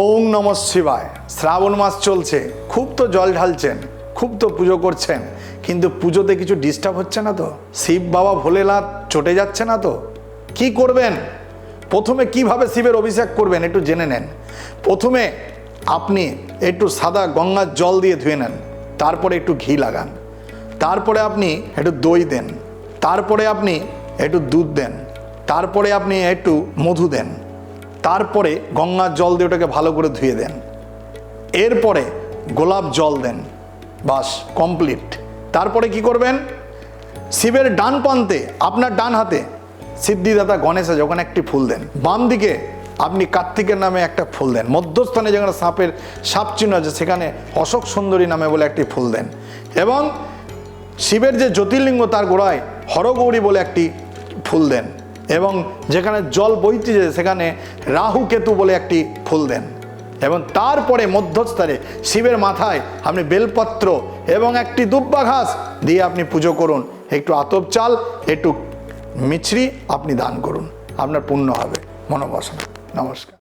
ওং নম শিবায়। শ্রাবণ মাস চলছে, খুব তো জল ঢালছেন, খুব তো পুজো করছেন, কিন্তু পুজোতে কিছু ডিস্টার্ব হচ্ছে না তো? শিব বাবা ভোলেনাথ চটে যাচ্ছে না তো? কি করবেন? প্রথমে কীভাবে শিবের অভিষেক করবেন একটু জেনে নেন। প্রথমে আপনি একটু সাদা গঙ্গার জল দিয়ে ধুয়ে নেন, তারপরে একটু ঘি লাগান, তারপরে আপনি একটু দই দেন, তারপরে আপনি একটু দুধ দেন, তারপরে আপনি একটু মধু দেন তারপরে গঙ্গার জল দিয়ে ওটাকে ভালো করে ধুয়ে দেন। এরপরে গোলাপ জল দেন। বাস কমপ্লিট তারপরে কি করবেন? শিবের ডান প্রান্তে, আপনার ডান হাতে সিদ্ধিদাতা গণেশে যখন একটি ফুল দেন। বাম দিকে আপনি কার্তিকের নামে একটা ফুল দেন। মধ্যস্থানে যেখানে সাপের সাপ চিহ্ন আছে, সেখানে অশোক সুন্দরী নামে বলে একটি ফুল দেন। এবং শিবের যে জ্যোতির্লিঙ্গ, তার গোড়ায় হরগৌরী বলে একটি ফুল দেন। এবং যেখানে জল বইতে বইতেছে সেখানে রাহু কেতু বলে একটি ফুল দেন। এবং তারপরে মধ্যস্থলে শিবের মাথায় আপনি বেলপত্র এবং একটি দুব্বা ঘাস দিয়ে আপনি পুজো করুন। একটু আতপ চাল, একটু মিছরি আপনি দান করুন। আপনার পুণ্য হবে। মনোবাসনা। নমস্কার।